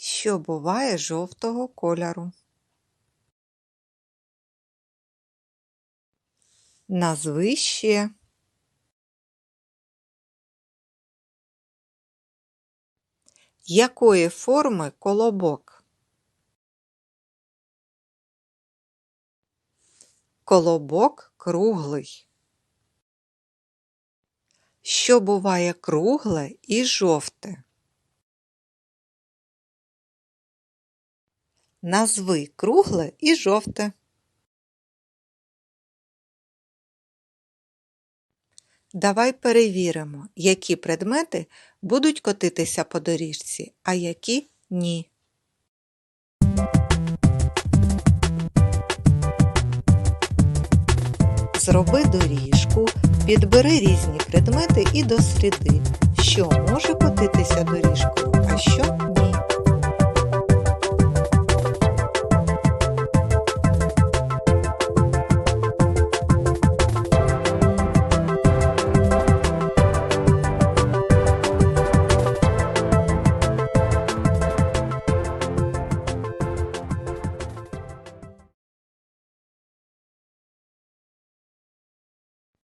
що буває жовтого кольору. Назви ще. Якої форми колобок? Колобок круглий. Що буває кругле і жовте? Назви кругле і жовте. Давай перевіримо, які предмети будуть котитися по доріжці, а які ні. Зроби доріжку, підбери різні предмети і досліди, що може котитися доріжкою, а що.